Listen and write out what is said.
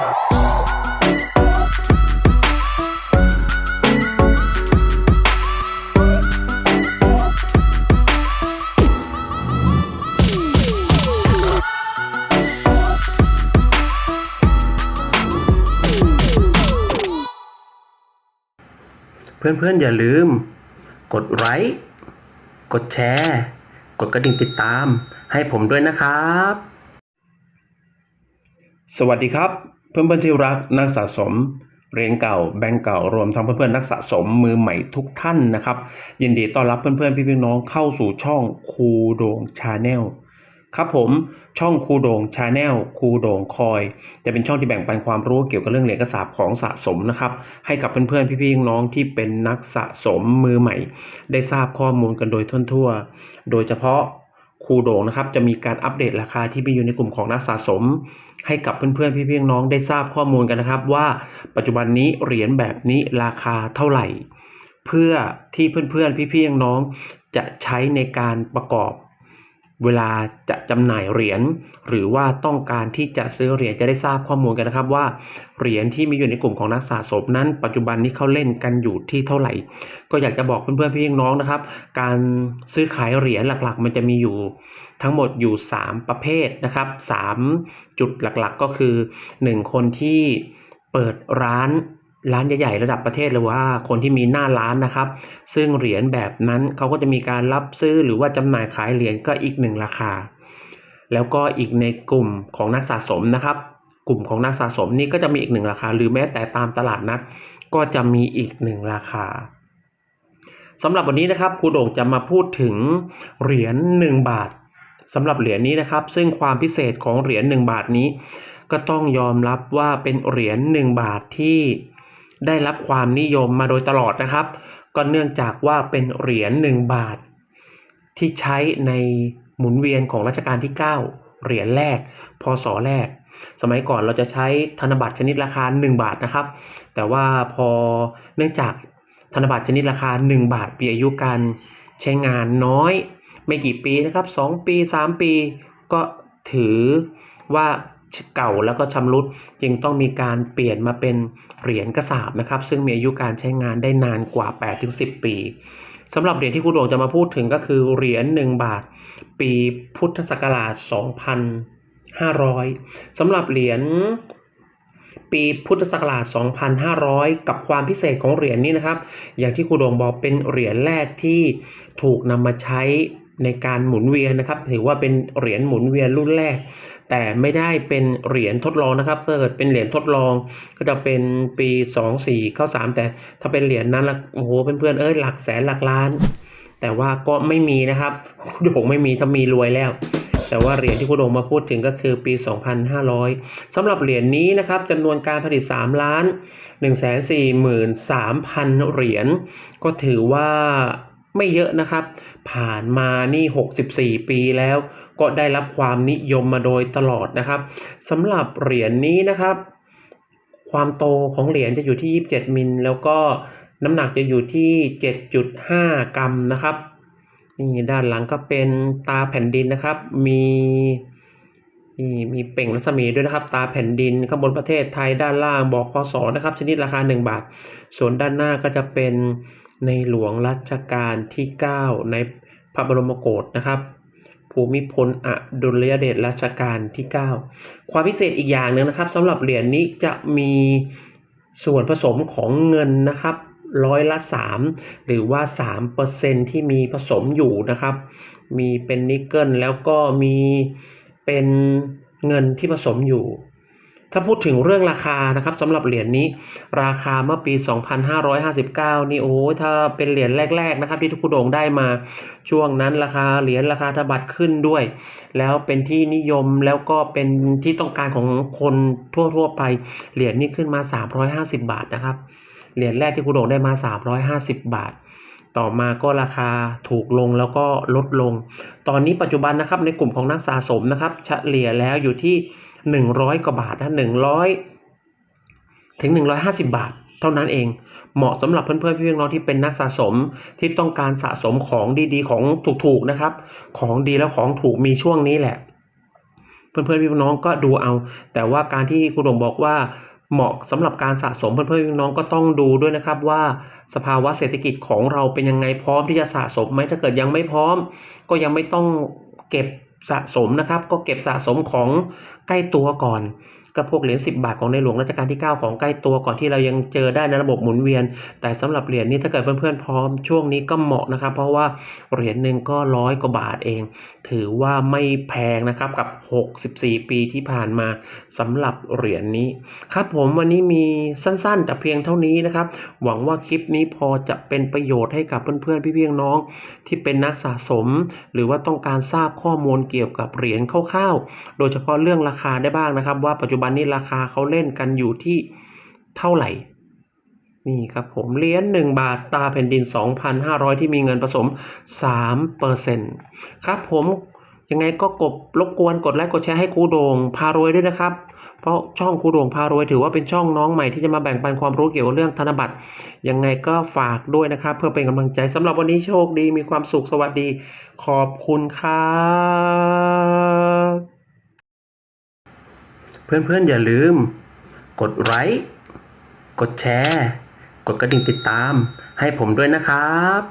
เพื่อนๆ อย่าลืม กดไลค์ กดแชร์ กดกระดิ่งติดตามให้ผมด้วยนะครับ สวัสดีครับ เพื่อนๆที่รักนักสะสมเหรียญเก่าแบงก์เก่ารวมทั้งเพื่อนๆนักสะสมมือใหม่ทุกท่านนะครับ ยินดีต้อนรับเพื่อนๆ พี่ๆน้องเข้าสู่ช่องคูโดงชาแนลครับผมช่องคูโดงชาแนลคูโดงคอย จะเป็นช่องที่แบ่งปันความรู้เกี่ยวกับเรื่องเหรียญกระสาบของสะสมนะครับ ให้กับเพื่อนๆพี่ๆน้องที่เป็นนักสะสมมือใหม่ ได้ทราบข้อมูลกันโดยทั่วทั่วๆโดยเฉพาะ คูโดงนะครับจะมีการอัปเดตราคาที่มีอยู่ในกลุ่มของนักสะสม ให้กับเพื่อนๆพี่ๆน้องได้ทราบข้อมูลกันนะครับ ว่าปัจจุบันนี้เหรียญแบบนี้ราคาเท่าไหร่ เพื่อที่เพื่อนๆพี่ๆน้องจะใช้ในการประกอบ เวลาจะจำหน่ายเหรียญหรือว่าต้องการที่จะซื้อเหรียญจะได้ทราบข้อมูลกันนะครับว่าเหรียญที่มีอยู่ในกลุ่มของนักสะสมนั้น ปัจจุบันนี้เขาเล่นกันอยู่ที่เท่าไหร่ ก็อยากจะบอกเพื่อนๆพี่น้องนะครับ การซื้อขายเหรียญหลักๆ มันจะมีอยู่ทั้งหมดอยู่ 3 ประเภทนะครับ 3 จุดหลักๆก็คือ 1 คนที่เปิดร้าน ร้านใหญ่ๆระดับประเทศหรือว่าคนที่มีหน้าร้านนะครับ ซึ่งเหรียญแบบนั้นเขาก็จะมีการรับซื้อหรือว่าจำหน่ายขายเหรียญก็อีกหนึ่งราคา แล้วก็อีกในกลุ่มของนักสะสมนะครับ กลุ่มของนักสะสมนี่ก็จะมีอีกหนึ่งราคา หรือแม้แต่ตามตลาดนัดก็จะมีอีกหนึ่งราคาสำหรับวันนี้นะครับครูโด่งจะมาพูดถึงเหรียญ1บาทสำหรับเหรียญนี้นะครับ ซึ่งความพิเศษของเหรียญ1บาทนี้ ก็ต้องยอมรับว่าเป็นเหรียญ1บาทที่ ได้รับความนิยมมาโดยตลอดนะครับ ก็เนื่องจากว่าเป็นเหรียญ1บาท ที่ใช้ในหมุนเวียนของรัชกาลที่ 9 เหรียญแรก พศแรก สมัยก่อนเราจะใช้ธนบัตรชนิดราคา 1 บาทนะครับ แต่ว่าพอเนื่องจากธนบัตรชนิดราคา 1 บาทมีอายุการใช้งานน้อย ไม่กี่ปีนะครับ 2 ปี 3 ปี ก็ถือว่า เก่าแล้วก็ชำรุดจึงต้องมีการเปลี่ยนมาเป็นเหรียญกระสาบนะครับ ซึ่งมีอายุการใช้งานได้นานกว่า 8-10 ปีสำหรับเหรียญที่ครูด่งจะมาพูดถึงก็คือเหรียญ1บาท ปีพุทธศักราช 2500 สำหรับเหรียญปีพุทธศักราช 2500 กับความพิเศษของเหรียญนี้นะครับ อย่างที่ครูด่งบอกเป็นเหรียญแรกที่ถูกนำมาใช้ ในการหมุนเวียนนะครับ ถือว่าเป็นเหรียญหมุนเวียนรุ่นแรก แต่ไม่ได้เป็นเหรียญทดลองนะครับถ้าเกิดเป็นเหรียญทดลองก็จะเป็นปี 2 4เข้า3แต่ถ้าเป็นเหรียญนั้นละโอ้โหเพื่อนๆเอ้ยหลักแสนหลักล้าน แต่ว่าก็ไม่มีนะครับคุณโด่งไม่มีถ้ามีรวยแล้ว แต่ว่าเหรียญที่คุณโด่งมาพูดถึงก็คือปี 2,500สำหรับเหรียญนี้นะครับจำนวนการผลิต 3 ล้าน 143,000 เหรียญก็ถือว่า ไม่เยอะนะครับ ผ่านมานี่ 64 ปีแล้ว ก็ได้รับความนิยมมาโดยตลอดนะครับสำหรับเหรียญนี้นะครับ ความโตของเหรียญจะอยู่ที่ 27 มิล แล้วก็น้ำหนักจะอยู่ที่ 7.5 กรัมนะครับนี่ด้านหลังก็เป็นตาแผ่นดินนะครับ มีนี่มีเป่งรัศมีด้วยนะครับ ตาแผ่นดินข้างบนประเทศไทยด้านล่างบอกพศนะครับ ชนิดราคา 1 บาท ส่วนด้านหน้าก็จะเป็น ในหลวงรัชกาลที่ 9 ในพระบรมโกศนะครับ ภูมิพลอดุลยเดชรัชกาลที่ 9 ความพิเศษอีกอย่างหนึ่งนะครับสำหรับเหรียญนี้จะมีส่วนผสมของเงินนะครับร้อยละ 3 หรือว่า 3%ที่มีผสมอยู่นะครับ มีเป็นนิกเกิลแล้วก็มีเป็นเงินที่ผสมอยู่ ถ้าพูดถึงเรื่องราคานะครับสำหรับเหรียญนี้ ราคาเมื่อปี 2559 นี่โอ้ยถ้าเป็นเหรียญแรก ๆ นะครับ ที่ทุกผู้โด่งได้มาช่วงนั้นราคาเหรียญราคาธบัตรขึ้นด้วย แล้วเป็นที่นิยมแล้วก็เป็นที่ต้องการของคนทั่วๆไปเหรียญนี้ขึ้นมา 350 บาทนะครับเหรียญแรกที่คุณโด่งได้มา 350 บาทต่อมาก็ราคาถูกลงแล้วก็ลดลง ตอนนี้ปัจจุบันนะครับในกลุ่มของนักสะสมนะครับเฉลี่ยแล้วอยู่ที่ 100 กว่าบาทนะ100 ถึง 150 บาท เท่านั้นเอง เหมาะสำหรับเพื่อนๆพี่น้องที่เป็นนักสะสมที่ต้องการสะสมของดีๆ ของถูกๆนะครับ ของดีแล้วของถูกมีช่วงนี้แหละ เพื่อนๆพี่น้องก็ดูเอา แต่ว่าการที่ครูโด่งบอกว่าเหมาะสำหรับการสะสมเพื่อนๆพี่น้องก็ต้องดูด้วยนะครับว่าสภาวะเศรษฐกิจของเราเป็นยังไงพร้อมที่จะสะสมไหมถ้าเกิดยังไม่พร้อม ก็ยังไม่ต้องเก็บ สะสมนะครับ ก็เก็บสะสมของใกล้ตัวก่อน ก็พวกเหรียญ10 บาทของในหลวงรัชกาลที่ 9 ของใกล้ตัวก่อนที่เรายังเจอได้ในระบบหมุนเวียน แต่สำหรับเหรียญนี้ถ้าเกิดเพื่อนๆพร้อมช่วงนี้ก็เหมาะนะครับ เพราะว่าเหรียญหนึ่งก็ร้อยกว่าบาทเอง ถือว่าไม่แพงนะครับกับ 64 ปีที่ผ่านมาสำหรับเหรียญนี้ครับผมวันนี้มีสั้นๆ แต่เพียงเท่านี้นะครับ หวังว่าคลิปนี้พอจะเป็นประโยชน์ให้กับเพื่อนๆพี่ๆน้องที่เป็นนักสะสม หรือว่าต้องการทราบข้อมูลเกี่ยวกับเหรียญคร่าวๆ โดยเฉพาะเรื่องราคาได้บ้างนะครับ ว่าปัจจุบันนี้ราคาเขาเล่นกันอยู่ที่เท่าไหร่ นี่ครับผมเหรียญ1บาทตาแผ่นดิน 2,500 ที่มีเงินผสม 3%ครับผมยังไงก็กดรบกวนกดไลค์กดแชร์ให้ครูโดงพารวยด้วยนะครับ เพราะช่องครูโดงพารวยถือว่าเป็นช่องน้องใหม่ที่จะมาแบ่งปันความรู้เกี่ยวกับเรื่องธนบัตรยังไงก็ฝากด้วยนะครับ เพื่อเป็นกำลังใจสำหรับวันนี้โชคดีมีความสุขสวัสดี ขอบคุณครับ เพื่อนๆอย่าลืม กดไลค์กดแชร์ กดกระดิ่งติดตามให้ผมด้วยนะครับ